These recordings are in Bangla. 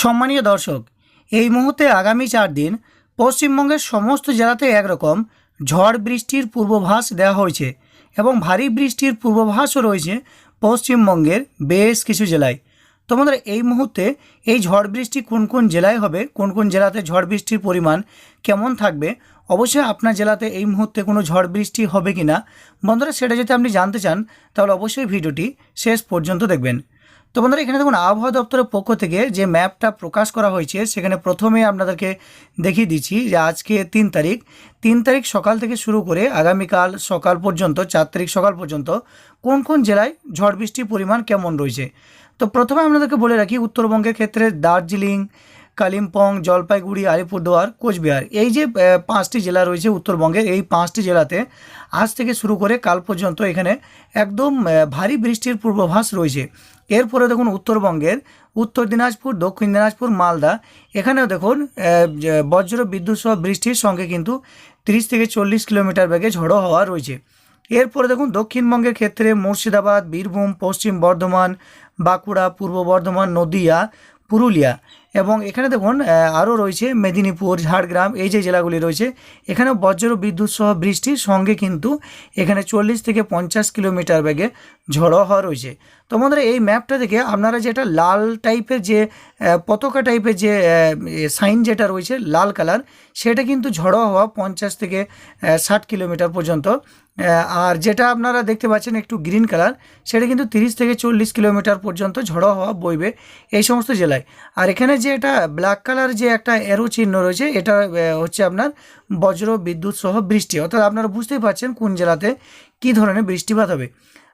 সম্মানীয় দর্শক, এই মুহূর্তে আগামী চার দিন পশ্চিমবঙ্গের সমস্ত জেলাতে একরকম ঝড় বৃষ্টির পূর্বাভাস দেওয়া হয়েছে এবং ভারী বৃষ্টির পূর্বাভাসও রয়েছে পশ্চিমবঙ্গের বেশ কিছু জেলায়। তোমাদের এই মুহূর্তে এই ঝড় বৃষ্টি কোন কোন জেলায় হবে, কোন কোন জেলাতে ঝড় বৃষ্টির পরিমাণ কেমন থাকবে, অবশ্যই আপনার জেলাতে এই মুহূর্তে কোনো ঝড় বৃষ্টি হবে কি না বন্ধুরা সেটা যদি আপনি জানতে চান, তাহলে অবশ্যই ভিডিওটি শেষ পর্যন্ত দেখবেন। তো বন্ধুরা, এখানে দেখুন, আবহাওয়া দপ্তরের পক্ষ থেকে যে ম্যাপটা প্রকাশ করা হয়েছে, সেখানে প্রথমে আপনাদেরকে দেখিয়ে দিচ্ছি যে আজকে তিন তারিখ। তিন তারিখ সকাল থেকে শুরু করে আগামীকাল সকাল পর্যন্ত, চার তারিখ সকাল পর্যন্ত কোন কোন জেলায় ঝড় বৃষ্টির পরিমাণ কেমন রয়েছে? তো প্রথমে আপনাদেরকে বলে রাখি, উত্তরবঙ্গের ক্ষেত্রে দার্জিলিং, কালিম্পং, জলপাইগুড়ি, আলিপুরদুয়ার, কোচবিহার, এই যে পাঁচটি জেলা রয়েছে উত্তরবঙ্গের, এই পাঁচটি জেলাতে আজ থেকে শুরু করে কাল পর্যন্ত এখানে একদম ভারী বৃষ্টির পূর্বাভাস রয়েছে। এরপরে দেখুন উত্তরবঙ্গের, উত্তর দিনাজপুর, দক্ষিণ দিনাজপুর, মালদা। এখানেও দেখুন বজ্র বিদ্যুৎ সহ বৃষ্টির সঙ্গে কিন্তু তিরিশ থেকে চল্লিশ কিলোমিটার বেগে ঝড়ো হওয়া রয়েছে। এরপরে দেখুন দক্ষিণবঙ্গের ক্ষেত্রে মুর্শিদাবাদ, বীরভূম, পশ্চিম বর্ধমান, বাঁকুড়া, পূর্ব বর্ধমান, নদিয়া পুরুলিয়া। এবং এখানে দেখুন আরও রয়েছে মেদিনীপুর, ঝাড়গ্রাম, এই যে জেলাগুলি রয়েছে এখানে বজ্র বিদ্যুৎ সহ বৃষ্টির সঙ্গে কিন্তু এখানে চল্লিশ থেকে পঞ্চাশ কিলোমিটার বেগে ঝড়ো হওয়া রয়েছে। তো বন্ধুরা এই ম্যাপটা থেকে আপনারা যেটা লাল টাইপের যে পতাকা টাইপের যে সাইন যেটা রয়েছে, লাল কালার, সেটা কিন্তু ঝড়ো হওয়া পঞ্চাশ থেকে ষাট কিলোমিটার পর্যন্ত আর যেটা আপনারা দেখতে পাচ্ছেন একটু গ্রিন কালার সেটা কিন্তু তিরিশ থেকে চল্লিশ কিলোমিটার পর্যন্ত ঝড়ো হওয়া বইবে এই সমস্ত জেলায়। আর এখানে যে এটা ব্ল্যাক কালার যে একটা এরো চিহ্ন রয়েছে, এটা হচ্ছে আপনার বজ্র, বিদ্যুৎ সহ বৃষ্টি। অর্থাৎ আপনারা বুঝতেই পারছেন কোন জেলাতে কী ধরনের বৃষ্টিপাত হবে।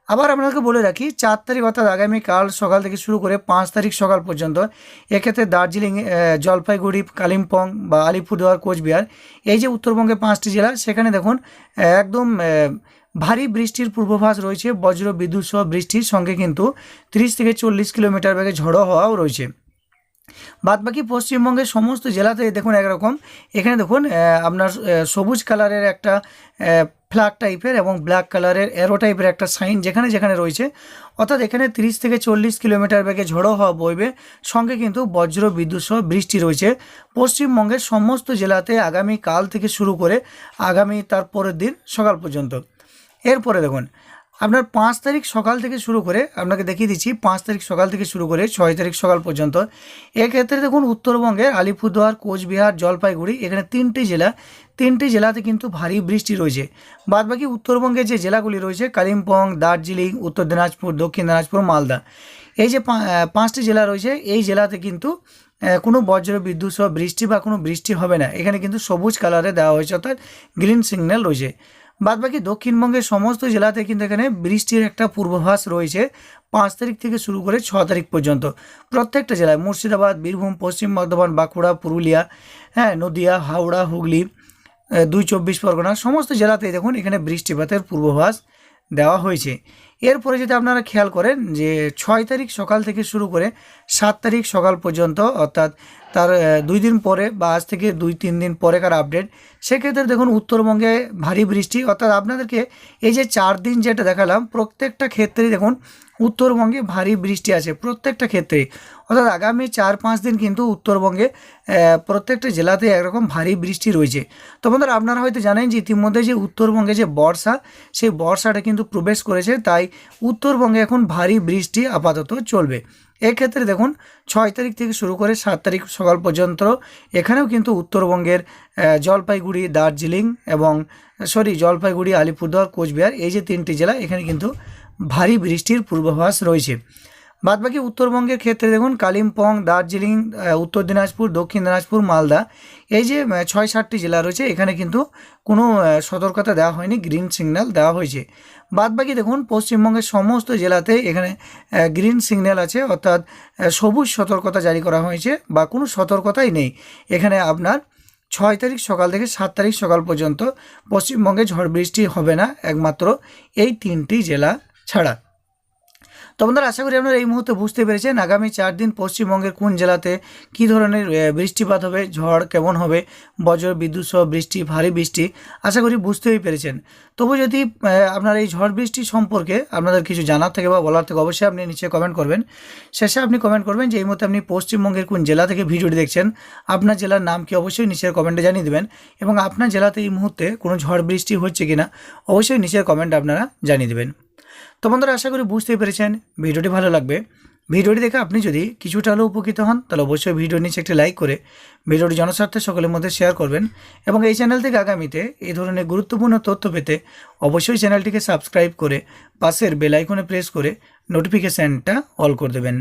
আবার আপনাকে বলে রাখি, চার তারিখ অর্থাৎ আগামীকাল সকাল থেকে শুরু করে পাঁচ তারিখ সকাল পর্যন্ত এক্ষেত্রে দার্জিলিং জলপাইগুড়ি, কালিম্পং বা আলিপুরদুয়ার, কোচবিহার, এই যে উত্তরবঙ্গে পাঁচটি জেলা, সেখানে দেখুন, একদম ভারী বৃষ্টির পূর্বাভাস রয়েছে, বজ্র বিদ্যুৎ সহ বৃষ্টির সঙ্গে কিন্তু তিরিশ থেকে চল্লিশ কিলোমিটার বেগে ঝড়ো হওয়াও রয়েছে। বাদবাকি পশ্চিমবঙ্গের সমস্ত জেলাতে দেখুন একরকম, এখানে দেখুন আপনার সবুজ কালারের একটা ফ্ল্যাগ টাইপের এবং ব্ল্যাক কালারের অ্যারো টাইপের একটা সাইন যেখানে যেখানে রয়েছে। অর্থাৎ এখানে তিরিশ থেকে চল্লিশ কিলোমিটার বেগে ঝড়ো হওয়া বইবে, সঙ্গে কিন্তু বজ্র, বিদ্যুৎ সহ বৃষ্টি রয়েছে। পশ্চিমবঙ্গের সমস্ত জেলাতে আগামী কাল থেকে শুরু করে আগামী তার পরের দিন সকাল পর্যন্ত। এরপরে দেখুন, আপনার পাঁচ তারিখ সকাল থেকে শুরু করে, আপনাকে দেখিয়ে দিচ্ছি, পাঁচ তারিখ সকাল থেকে শুরু করে ছয় তারিখ সকাল পর্যন্ত। এক্ষেত্রে দেখুন, উত্তরবঙ্গের আলিপুরদুয়ার, কোচবিহার, জলপাইগুড়ি, এখানে তিনটি জেলা তিনটি জেলাতে কিন্তু ভারী বৃষ্টি রয়েছে। বাদবাকি উত্তরবঙ্গের যে জেলাগুলি রয়েছে, কালিম্পং, দার্জিলিং, উত্তর দিনাজপুর, দক্ষিণ দিনাজপুর, মালদা। এই যে পাঁচটি জেলা রয়েছে, এই জেলাতে কিন্তু কোনো বজ্র বিদ্যুৎ সহ বৃষ্টি বা কোনো বৃষ্টি হবে না। এখানে কিন্তু সবুজ কালারে দেওয়া হয়েছে, অর্থাৎ গ্রিন সিগন্যাল রয়েছে। বাদবাকি দক্ষিণবঙ্গের সমস্ত জেলাতে কিন্তু এখানে বৃষ্টির একটা পূর্বাভাস রয়েছে পাঁচ তারিখ থেকে শুরু করে ছ তারিখ পর্যন্ত। প্রত্যেকটা জেলায়, মুর্শিদাবাদ, বীরভূম, পশ্চিম বর্ধমান, বাঁকুড়া, পুরুলিয়া হ্যাঁ নদিয়া, হাওড়া, হুগলি দুই চব্বিশ পরগনা সমস্ত জেলাতেই দেখুন এখানে বৃষ্টিপাতের পূর্বাভাস দেওয়া হয়েছে। এরপরে যদি আপনারা খেয়াল করেন যে ছয় তারিখ সকাল থেকে শুরু করে সাত তারিখ সকাল পর্যন্ত, অর্থাৎ তার দুই দিন পরে বা আজ থেকে দুই, তিন দিন পরেকার আপডেট সেক্ষেত্রে দেখুন উত্তরবঙ্গে ভারী বৃষ্টি। অর্থাৎ আপনাদেরকে এই যে চার দিন যেটা দেখালাম, প্রত্যেকটা ক্ষেত্রেই দেখুন উত্তরবঙ্গে ভারী বৃষ্টি আছে, প্রত্যেকটা ক্ষেত্রে অর্থাৎ আগামী চার, পাঁচ দিন কিন্তু উত্তরবঙ্গে প্রত্যেকটা জেলাতে একরকম ভারী বৃষ্টি রয়েছে। তো বন্ধুরা, আপনারা হয়তো জানেন যে ইতিমধ্যে যে উত্তরবঙ্গে যে বর্ষা, সেই বর্ষাটা কিন্তু প্রবেশ করেছে, তাই উত্তরবঙ্গে এখন ভারী বৃষ্টি আপাতত চলবে। এক্ষেত্রে দেখুন, ছয় তারিখ থেকে শুরু করে সাত তারিখ সকাল পর্যন্ত এখানেও কিন্তু উত্তরবঙ্গের জলপাইগুড়ি, দার্জিলিং এবং, সরি, জলপাইগুড়ি, আলিপুরদুয়ার, কোচবিহার এই যে তিনটি জেলা এখানে কিন্তু ভারী বৃষ্টির পূর্বাভাস রয়েছে। বাদবাকি উত্তরবঙ্গের ক্ষেত্রে দেখুন, কালিম্পং, দার্জিলিং উত্তর দিনাজপুর, দক্ষিণ দিনাজপুর, মালদা, এই যে ছয় সাতটি জেলা রয়েছে, এখানে কিন্তু কোনো সতর্কতা দেওয়া হয়নি, গ্রিন সিগন্যাল দেওয়া হয়েছে। বাদবাকি দেখুন, পশ্চিমবঙ্গের সমস্ত জেলাতে এখানে গ্রিন সিগন্যাল আছে, অর্থাৎ সবুজ সতর্কতা জারি করা হয়েছে, বা কোনো সতর্কতাই নেই। এখানে আপনার ছয় তারিখ সকাল থেকে সাত তারিখ সকাল পর্যন্ত পশ্চিমবঙ্গে ঝড় বৃষ্টি হবে না, একমাত্র এই তিনটি জেলা ছাড়া। তো আশা করি আপনারা এই মুহূর্তে বুঝতে পেরেছেন আগামী চার দিন পশ্চিমবঙ্গের কোন জেলাতে কী ধরনের বৃষ্টিপাত হবে, ঝড় কেমন হবে, বজ্র, বিদ্যুৎ সহ বৃষ্টি, ভারী বৃষ্টি, আশা করি বুঝতেই পেরেছেন। তবু যদি আপনার এই ঝড় বৃষ্টি সম্পর্কে আপনাদের কিছু জানার থেকে বা বলার থেকে, অবশ্যই আপনি নিচে কমেন্ট করবেন। শেষে আপনি কমেন্ট করবেন যে এই মুহূর্তে আপনি পশ্চিমবঙ্গের কোন জেলা থেকে ভিডিওটি দেখছেন, আপনার জেলার নাম কি অবশ্যই নিচের কমেন্টে জানিয়ে দেবেন এবং আপনার জেলাতে এই মুহূর্তে কোনো ঝড় বৃষ্টি হচ্ছে কিনা, অবশ্যই নিচের কমেন্ট আপনারা জানিয়ে দেবেন। তো বন্ধুরা, আশা করি বুঝতেই পেরেছেন, ভিডিওটি ভালো লাগবে। ভিডিওটি দেখে আপনি যদি কিছুটা হলেও উপকৃত হন, তাহলে অবশ্যই ভিডিও নিচে একটি লাইক করে ভিডিওটি জনস্বার্থে সকলের মধ্যে শেয়ার করবেন এবং এই চ্যানেল থেকে আগামীতে এই ধরনের গুরুত্বপূর্ণ তথ্য পেতে অবশ্যই চ্যানেলটিকে সাবস্ক্রাইব করে পাশের বেল আইকনে প্রেস করে নোটিফিকেশানটা অল করে দেবেন।